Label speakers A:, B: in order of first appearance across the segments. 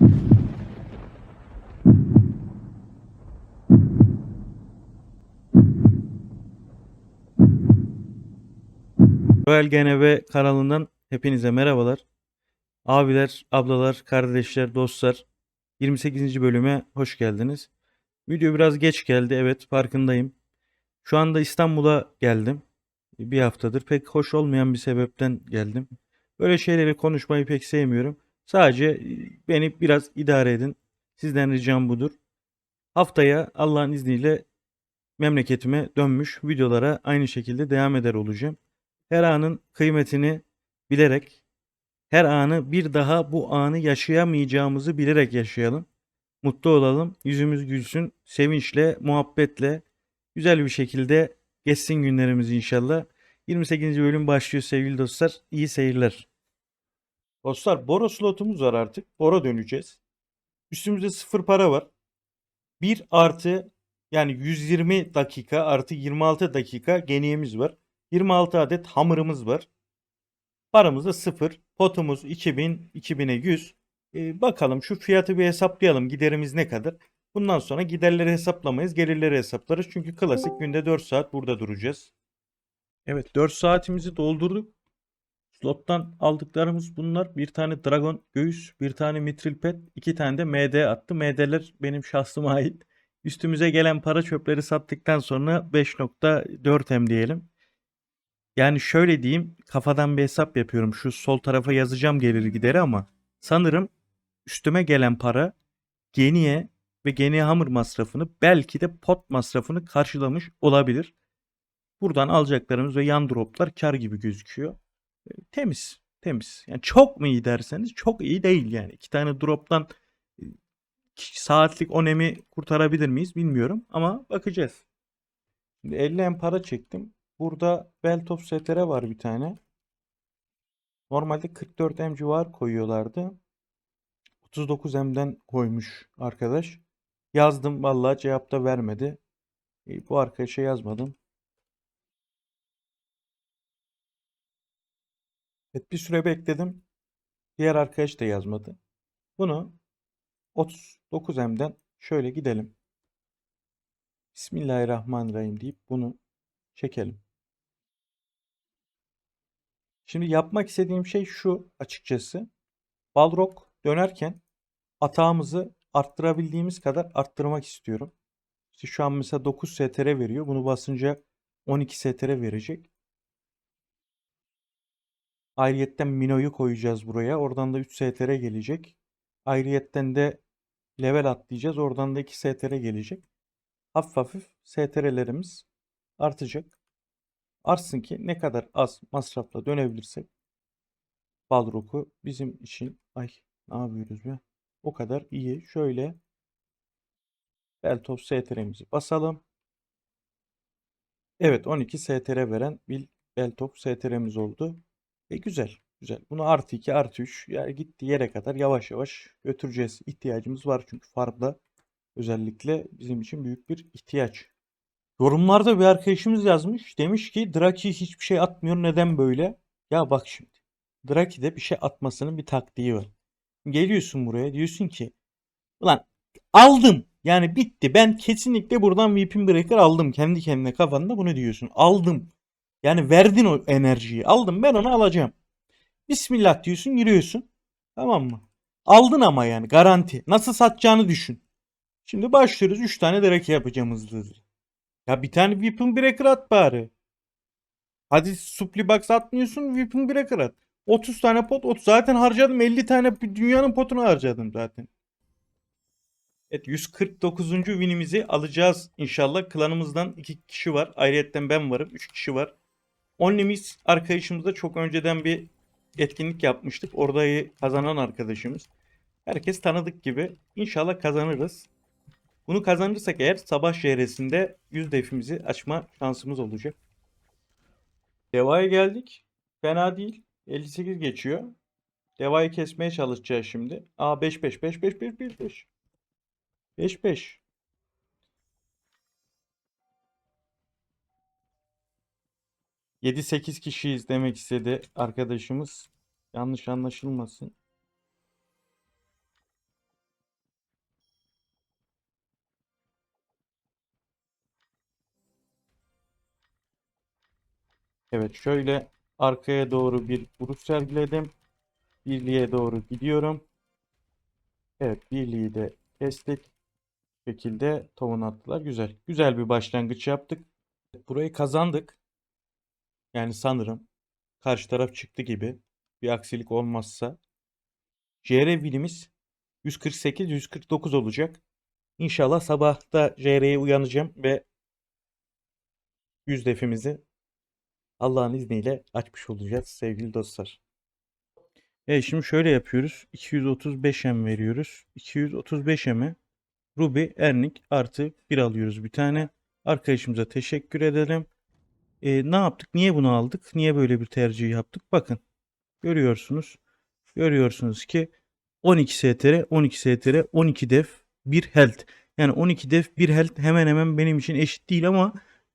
A: Royal GNB kanalından hepinize merhabalar. Abiler, ablalar, kardeşler, dostlar. 28. bölüme hoş geldiniz. Video biraz geç geldi. Evet farkındayım. Şu anda İstanbul'a geldim. Bir haftadır pek hoş olmayan bir sebepten geldim. Böyle şeyleri konuşmayı pek sevmiyorum. Sadece e, beni biraz idare edin. Sizden ricam budur. Haftaya Allah'ın izniyle memleketime dönmüş videolara aynı şekilde devam eder olacağım. Her anın kıymetini bilerek, her anı bir daha bu anı yaşayamayacağımızı bilerek yaşayalım. Mutlu olalım, yüzümüz gülsün, sevinçle, muhabbetle, güzel bir şekilde geçsin günlerimiz inşallah. 28. bölüm başlıyor sevgili dostlar. İyi seyirler. Dostlar Boro slotumuz var artık. Boro döneceğiz. Üstümüzde sıfır para var. 1 artı yani 120 dakika artı 26 dakika geniyemiz var. 26 adet hamurumuz var. Paramız da 0. Potumuz 2000, 2000'e 100. Ee, bakalım şu fiyatı bir hesaplayalım. Giderimiz ne kadar? Bundan sonra giderleri hesaplamayız. Gelirleri hesaplarız. Çünkü klasik günde 4 saat burada duracağız. Evet 4 saatimizi doldurduk. Slottan aldıklarımız bunlar. Bir tane Dragon göğüs, bir tane Mitril Pet, iki tane de MD attı. MD'ler benim şahsıma ait. Üstümüze gelen para çöpleri sattıktan sonra 5.4 M diyelim. Yani şöyle diyeyim, kafadan bir hesap yapıyorum. Şu sol tarafa yazacağım gelir gideri ama sanırım üstüme gelen para Geniye ve Geniye hamur masrafını belki de pot masrafını karşılamış olabilir. Buradan alacaklarımız ve yan droplar kar gibi gözüküyor. Temiz, temiz. Yani çok mu iyi derseniz çok iyi değil yani. İki tane droptan e, saatlik onemi kurtarabilir miyiz bilmiyorum ama bakacağız. Şimdi 50 em para çektim. Burada Belt of STR var bir tane. Normalde 44 M civar koyuyorlardı. 39 M'den koymuş arkadaş. Yazdım vallahi cevap da vermedi. E, bu arkadaşa yazmadım. Evet bir süre bekledim. Diğer arkadaş da yazmadı. Bunu 39 M'den şöyle gidelim. Bismillahirrahmanirrahim deyip bunu çekelim. Şimdi yapmak istediğim şey şu açıkçası. Balrog dönerken atağımızı arttırabildiğimiz kadar arttırmak istiyorum. İşte şu an mesela 9 STR veriyor. Bunu basınca 12 STR verecek. Ayrıyetten Mino'yu koyacağız buraya. Oradan da 3 STR gelecek. Ayrıyetten de level atlayacağız. Oradan da 2 STR gelecek. Hafif hafif STR'lerimiz artacak. Artsın ki ne kadar az masrafla dönebilirsek Balrog'u bizim için ay ne yapıyoruz be? O kadar iyi. Şöyle Beltop STR'mizi basalım. Evet 12 STR veren bir Beltop STR'miz oldu. E güzel. Güzel. Bunu artı 2 artı 3 yani gittiği yere kadar yavaş yavaş götüreceğiz. İhtiyacımız var çünkü farmda özellikle bizim için büyük bir ihtiyaç. Yorumlarda bir arkadaşımız yazmış. Demiş ki Draki hiçbir şey atmıyor. Neden böyle? Ya bak şimdi. Draki'de bir şey atmasının bir taktiği var. Geliyorsun buraya diyorsun ki ulan aldım. Yani bitti. Ben kesinlikle buradan Weeping Breaker aldım. Kendi kendine kafanda bunu diyorsun. Aldım. Yani verdin o enerjiyi. Aldım ben onu alacağım. Bismillah diyorsun yürüyorsun. Tamam mı? Aldın ama yani garanti. Nasıl satacağını düşün. Şimdi başlıyoruz. 3 tane Draki yapacağım hızlı hızlı. Ya bir tane Weapon Breaker at bari. Hadi Supply Box atmıyorsun Weapon Breaker at. 30 tane pot 30. Zaten harcadım 50 tane dünyanın potunu harcadım zaten. Evet 149. winimizi alacağız inşallah. Klanımızdan 2 kişi var. Ayrıyetten ben varım. 3 kişi var. Onlymiz arkadaşımızda çok önceden bir etkinlik yapmıştık. Orada kazanan arkadaşımız. Herkes tanıdık gibi. İnşallah kazanırız. Bunu kazanırsak eğer sabah şehresinde 100 defimizi açma şansımız olacak. Deva'ya geldik. Fena değil. 58 geçiyor. Deva'yı kesmeye çalışacağız şimdi. Aa 5 5 5 5 5 5 5. 5 5. 7-8 kişiyiz demek istedi arkadaşımız. Yanlış anlaşılmasın. Evet şöyle arkaya doğru bir vuruş sergiledim. Birliğe doğru gidiyorum. Evet birliği de kestik. Şekilde tohum attılar. Güzel. Güzel bir başlangıç yaptık. Burayı kazandık. Yani sanırım karşı taraf çıktı gibi. Bir aksilik olmazsa. JR vilimiz 148-149 olacak. İnşallah sabahta JR'ye uyanacağım ve 100 defimizi Allah'ın izniyle açmış olacağız sevgili dostlar. Evet şimdi şöyle yapıyoruz. 235M veriyoruz. 235M'e Ruby Ernik artı 1 alıyoruz bir tane. Arkadaşımıza teşekkür edelim. Ee, ne yaptık? Niye bunu aldık? Niye böyle bir tercih yaptık? Bakın. Görüyorsunuz. Görüyorsunuz ki 12 STR, 12 STR, 12 def, 1 health. Yani 12 def, 1 health hemen hemen benim için eşit değil ama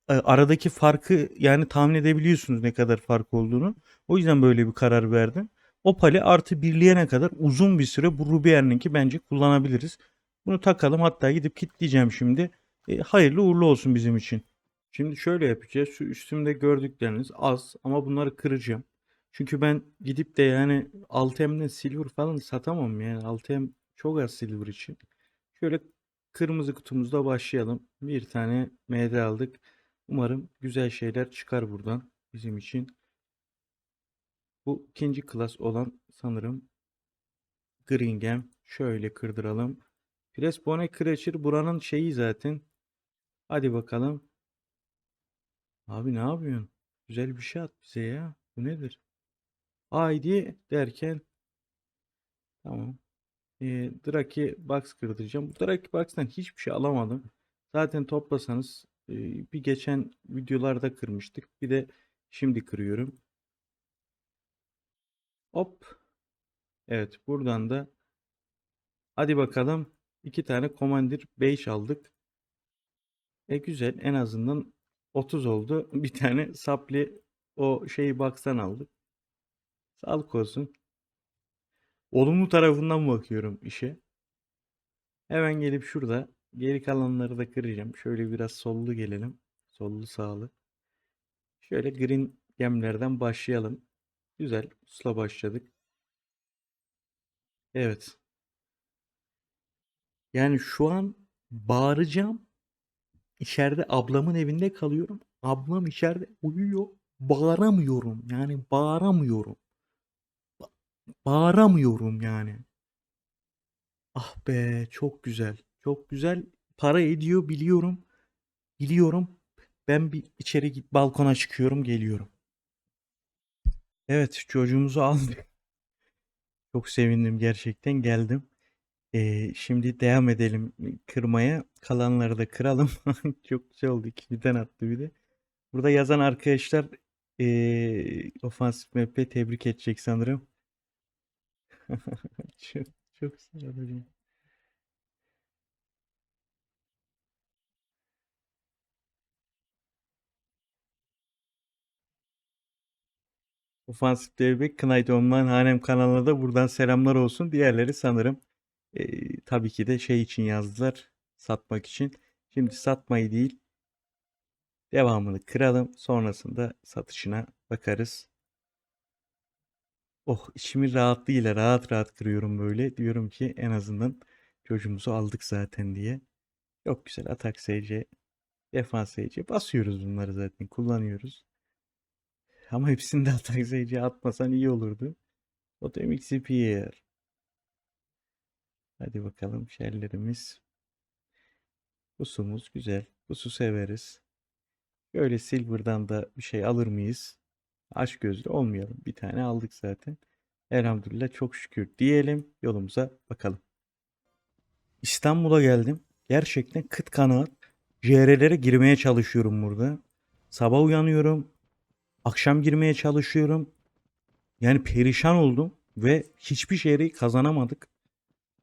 A: e, aradaki farkı yani tahmin edebiliyorsunuz ne kadar fark olduğunu. O yüzden böyle bir karar verdim. Opal'i artı birleyene kadar uzun bir süre bu Ruby Earning'i bence kullanabiliriz. Bunu takalım hatta gidip kitleyeceğim şimdi. E, hayırlı uğurlu olsun bizim için. Şimdi şöyle yapacağız. Şu üstümde gördükleriniz az ama bunları kıracağım. Çünkü ben gidip de yani 6M'den silver falan satamam yani. 6M çok az silver için. Şöyle kırmızı kutumuzda başlayalım. Bir tane MD aldık. Umarım güzel şeyler çıkar buradan bizim için. Bu ikinci klas olan sanırım Gringam. Şöyle kırdıralım. Pressbone Crusher buranın şeyi zaten. Hadi bakalım. Abi ne yapıyorsun? Güzel bir şey at bize ya. Bu nedir? ID derken tamam. E, Draki Box kırdıracağım. Bu Draki Box'tan hiçbir şey alamadım. Zaten toplasanız e, bir geçen videolarda kırmıştık. Bir de şimdi kırıyorum. Hop. Evet buradan da hadi bakalım iki tane Commander 5 aldık. E güzel en azından 30 oldu. Bir tane sapli o şeyi box'tan aldık. Sağlık olsun. Olumlu tarafından bakıyorum işe. Hemen gelip şurada geri kalanları da kıracağım. Şöyle biraz sollu gelelim. Sollu sağlı. Şöyle green gemlerden başlayalım. Güzel. Usla başladık. Evet. Yani şu an bağıracağım. İçeride ablamın evinde kalıyorum. Ablam içeride uyuyor. Bağıramıyorum. Yani bağıramıyorum. Ba- bağıramıyorum yani. Ah be çok güzel. Çok güzel. Para ediyor biliyorum. Biliyorum. Ben bir içeri git balkona çıkıyorum geliyorum. Evet çocuğumuzu aldık. Çok sevindim gerçekten geldim. Ee, şimdi devam edelim kırmaya. Kalanları da kıralım. Çok güzel oldu. İkinciden attı bir de. Burada yazan arkadaşlar ee, ofansif map'e tebrik edecek sanırım. çok, çok hocam. Ofansif Devbek Knight Online Hanem kanalına da buradan selamlar olsun. Diğerleri sanırım ee, tabii ki de şey için yazdılar. Satmak için. Şimdi satmayı değil devamını kıralım. Sonrasında satışına bakarız. Oh içimin rahatlığıyla rahat rahat kırıyorum böyle. Diyorum ki en azından çocuğumuzu aldık zaten diye. Çok güzel atak SC, defans SC basıyoruz bunları zaten kullanıyoruz. Ama hepsinde atak SC atmasan iyi olurdu. Totem XPR. Hadi bakalım şerlerimiz. Pusumuz güzel. Pusu severiz. Böyle Silver'dan da bir şey alır mıyız? Aç gözlü olmayalım. Bir tane aldık zaten. Elhamdülillah çok şükür diyelim. Yolumuza bakalım. İstanbul'a geldim. Gerçekten kıt kanaat. JR'lere girmeye çalışıyorum burada. Sabah uyanıyorum. Akşam girmeye çalışıyorum. Yani perişan oldum ve hiçbir JR'yi kazanamadık.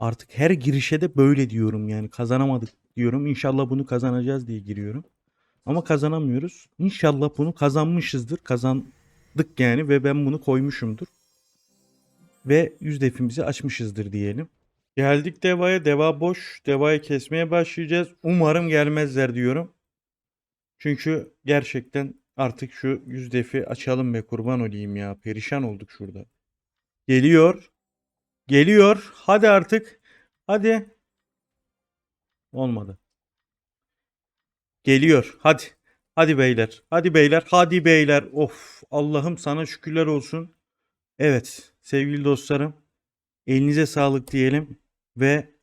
A: Artık her girişe de böyle diyorum yani kazanamadık diyorum. İnşallah bunu kazanacağız diye giriyorum. Ama kazanamıyoruz. İnşallah bunu kazanmışızdır. Kazandık yani ve ben bunu koymuşumdur. Ve yüz defimizi açmışızdır diyelim. Geldik Deva'ya. Deva boş. Deva'yı kesmeye başlayacağız. Umarım gelmezler diyorum. Çünkü gerçekten Artık şu yüz defi açalım be kurban olayım ya. Perişan olduk şurada. Geliyor. Geliyor. Hadi artık. Hadi. Olmadı. Geliyor. Hadi. Hadi beyler. Hadi beyler. Hadi beyler. Of. Allah'ım sana şükürler olsun. Evet. Sevgili dostlarım. Elinize sağlık diyelim. Ve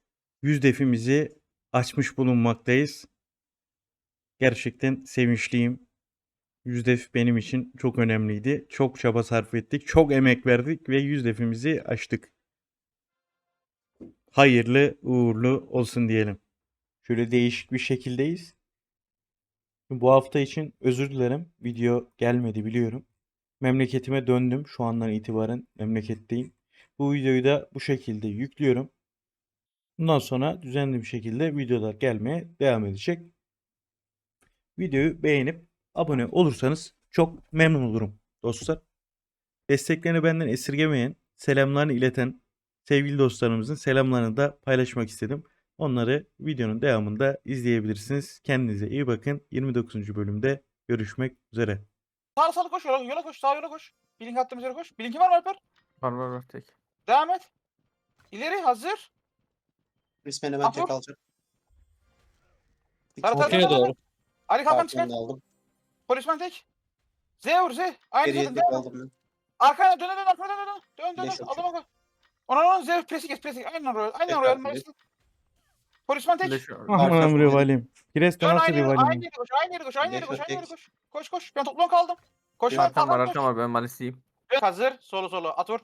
A: yüz defimizi açmış bulunmaktayız. Gerçekten sevinçliyim. Yüzdef benim için çok önemliydi. Çok çaba sarf ettik. Çok emek verdik ve yüzdefimizi açtık. Hayırlı uğurlu olsun diyelim. Şöyle değişik bir şekildeyiz. Bu hafta için özür dilerim. Video gelmedi biliyorum. Memleketime döndüm. Şu andan itibaren memleketteyim. Bu videoyu da bu şekilde yüklüyorum. Bundan sonra düzenli bir şekilde videolar gelmeye devam edecek. Videoyu beğenip abone olursanız çok memnun olurum dostlar. Desteklerini benden esirgemeyen, selamlarını ileten sevgili dostlarımızın selamlarını da paylaşmak istedim. Onları videonun devamında izleyebilirsiniz. Kendinize iyi bakın. 29. bölümde görüşmek üzere.
B: Sağ sağ koş yola, yola koş sağ yola koş. Blink attığımız yere koş. Blink'in var mı Alper?
C: Var var var tek.
B: Devam et. İleri hazır.
D: Ben
B: Apo.
D: tek alacağım.
B: Tara tara
E: Ortaya
B: tara.
E: doğru.
B: Ali Kalkan çıkar.
D: Kartını da aldım.
B: Polisman tek. Z vur Z. Aynı
D: Geriye
B: zaten
D: tek
B: devam.
D: aldım ben.
B: Arkana dön dön arkana dön dön. Dön dön
D: Leş
B: dön.
D: atıyor.
B: Adama koy. Ona ona Z presi geç presi. Aynen Royal. Aynen Royal. Maalesef. Polisman tek.
A: Aman rivalim. Pires
B: Dön
A: nasıl
B: aynı yere, aynı
A: rivalim?
B: yere koş. Aynı yere koş. Aynı yere koş. Aynı yere koş. Koş koş. Ben toplam kaldım. Koş
D: Bir
B: lan.
C: Arkam var
B: kalkan,
C: arkam
B: koş.
C: var ben malisliyim.
B: Hazır. Solo solo. At vur.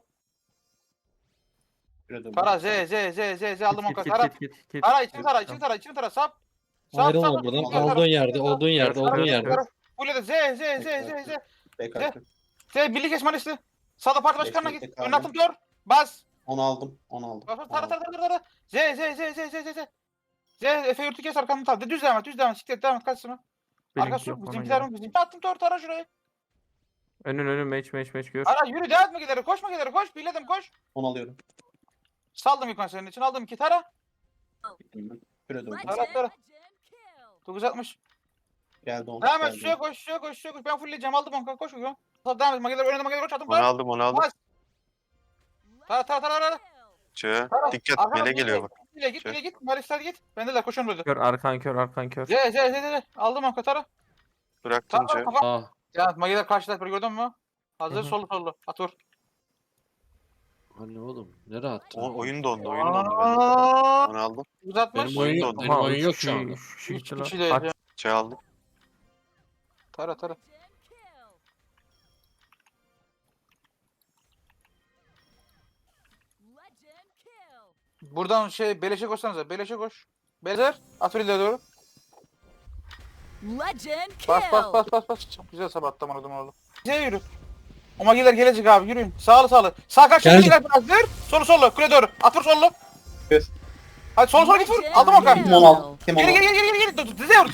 B: Tara Z Z Z Z Z aldım o
C: Kit
B: kadar. Tara.
C: kit kit kit.
B: Tara içini tara içini tara içini tara. Sap. Sap
E: Ayrılma
B: sap.
E: buradan. Olduğun yerde, olduğun yerde, olduğun yerde.
B: Buraya da Z Z Z Z Z. Z birlik esmalisti. Sağda parti başkanına git. Önüne attım tor. Bas.
D: Onu aldım. Onu aldım.
B: Bas
D: onu
B: tara tara tara tara. Z Z Z Z Z Z Z. Z Efe yurtu kes arkanı tar. Düz devam et düz devam et. Siktir devam et kaç sonra. Arka
C: Blink
B: su.
C: yok
B: Bizimkiler mi bizimkiler? Attım tor tara şuraya.
C: Önün önün meç meç meç gör.
B: Ara yürü devam etme gidelim. Koşma gidelim. Koş. Biledim koş.
D: Onu alıyorum.
B: Saldım ilk senin için. Aldım iki tara.
D: Gittim ben. Şuraya dön.
B: Tara tara. 960.
D: Geldi onu.
B: Devam et. Suya koş. Suya koş. Suya koş. Ben fullleyeceğim. Aldım onu. Koş. Koş. Devam et. Mageler önünde mageler koş. Attım
F: Onu aldım onu aldım.
B: Tara tara tara tara. Tara.
F: dikkat
B: Arkana
F: mele geliyor bak.
B: Bile git. Bile git. Malisler git. Bendeler koşuyorum böyle.
C: Kör arkan kör arkan kör.
B: Z Z Z Z. Aldım onu. Tara.
F: Bıraktım
B: Tara.
F: C.
B: Kafa.
E: Aa,
B: Ya Magiler karşılar böyle gördün mü? Hazır
C: Hı hı.
B: solu solu. At vur.
E: anne oğlum. Nereye attın?
F: O, oyun dondu oyun dondu bende.
B: Aa,
F: Onu aldım.
B: Uzatmış.
E: Benim oyun yok.
F: Oyun
E: Benim
C: Aha,
E: oyun
C: üç
E: yok
C: kişi-
E: şu anda.
C: üç kişi
B: Üç kişi de
F: aldım.
B: Tara tara. Buradan şey beleşe koşsanıza. Beleşe koş. Bezer. At Fril'e doğru.
G: Legend
B: Bas bas
G: kill.
B: bas bas bas. Çok güzel sabah atlamadım orada. Bize yürü. O magiler gelecek abi yürüyün. Sağlı sağlı. Sağ kaç
E: Geldim.
B: magiler hazır. Solu solu. Kule doğru. At vur solu.
D: Göz.
B: Hadi solu solu git vur. Aldım?
D: Kim onu
B: Geri geri geri geri geri. Dize vur.